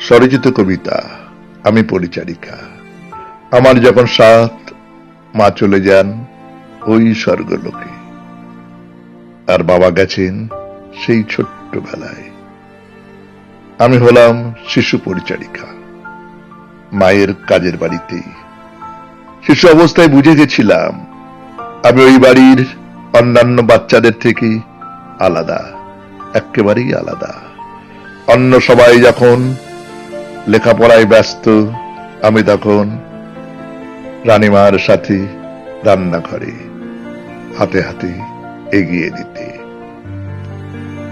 স্বরচিত কবিতা, আমি পরিচারিকা। আমার যখন সাত, মা চলে যান ওই স্বর্গলোকে। আর বাবা গেছেন সেই ছোট্টবেলায়। আমি হলাম শিশু পরিচারিকা। মায়ের কাজের বাড়িতেই শিশু অবস্থায় বুঝে গেছিলাম, আমি ওই বাড়ির অন্যান্য বাচ্চাদের থেকে আলাদা, একেবারেই আলাদা। অন্য সবাই যখন লেখাপড়ায় ব্যস্ত, আমি তখন রানীমার সাথে রান্নাঘরে হাতে হাতে এগিয়ে দিতে।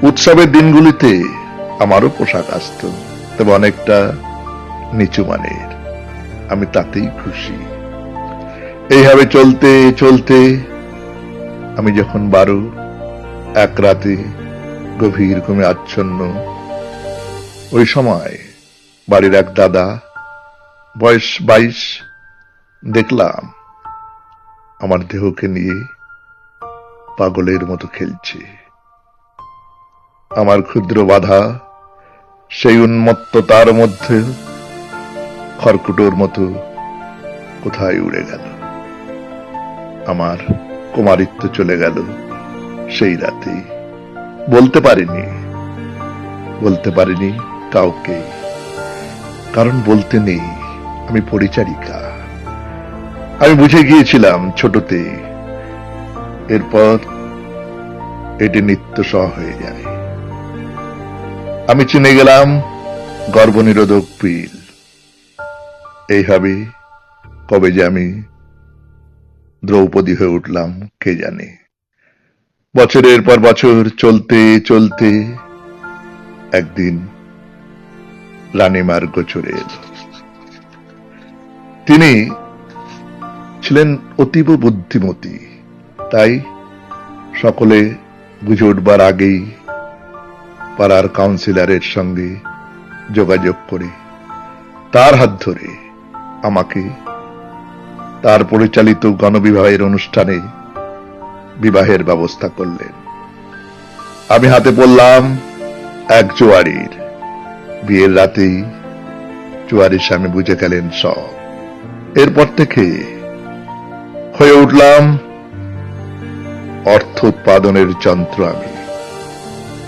উৎসবের দিনগুলিতে আমারও পোশাক আসত, তবে অনেকটা নিচু মানের। আমি তাতেই খুশি। এইভাবে চলতে চলতে আমি যখন বারো, এক রাতে গভীর ঘুমে আচ্ছন্ন ওই সময় বাড়ির এক দাদা, বয়স বাইশ, দেখলাম আমার দেহকে নিয়ে পাগলের মতো খেলছে। আমার ক্ষুদ্র বাধা, সেই উন্মত্ততার মধ্যে খড়কুটোর মতো কোথায় উড়ে গেল? আমার কুমারিত্ব চলে গেল সেই রাতেই। বলতে পারিনি বলতে পারিনি কাউকে। কারণ বলতে নেই, আমি পরিচারিকা। আমি বুঝে গিয়েছিলাম ছোটতে, এরপর এটি নিত্য সহ হয়ে যায়। আমি চিনে গেলাম, গর্ভনিরোধক পিল এইভাবে কবে যে আমি দ্রৌপদী হয়ে উঠলাম, কে জানে। বছরের পর বছর চলতে চলতে একদিন রানীমার গোচরে এলো। তিনি ছিলেন অতীব বুদ্ধিমতী, তাই সকলে বুঝে উঠবার আগেই পাড়ার কাউন্সিলরের সঙ্গে যোগাযোগ করে, তার হাত ধরে আমাকে তার পরিচালিত গণবিবাহের অনুষ্ঠানে বিবাহের ব্যবস্থা করলেন। আমি হাতে পড়লাম এক জোয়ারির। বিয়ের রাতেই জোয়ারির স্বামী বুঝে গেলেন সব। এরপর থেকে হয়ে উঠলাম অর্থ উৎপাদনের যন্ত্র আমি।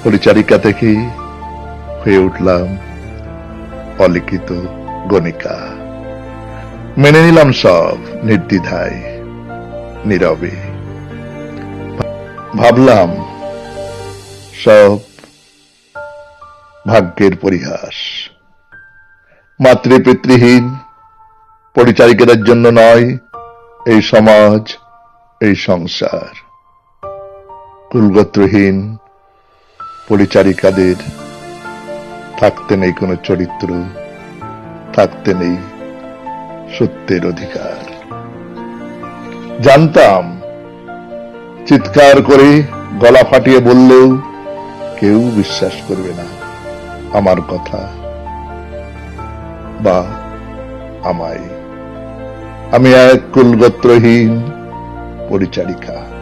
পরিচারিকা থেকে হয়ে উঠলাম অলিখিত গণিকা। মেনে নিলাম সব নির্দ্বিধায়, নীরবে। ভাবলাম সব ভাগ্যের পরিহাস। মাতৃপিতৃহীন, পরিচারিকাদের জন্য নয়, এই সমাজ, এই সংসার। কুলগোত্রহীন, পরিচারিকাদের থাকতে নেই কোনো চরিত্র, থাকতে নেই সত্যের অধিকার। জানতাম, চিৎকার করে গলা ফাটিয়ে বললেও কেউ বিশ্বাস করবে না। আমার কথা বা আমায়। আমি এক কুলগোত্রহীন পরিচারিকা।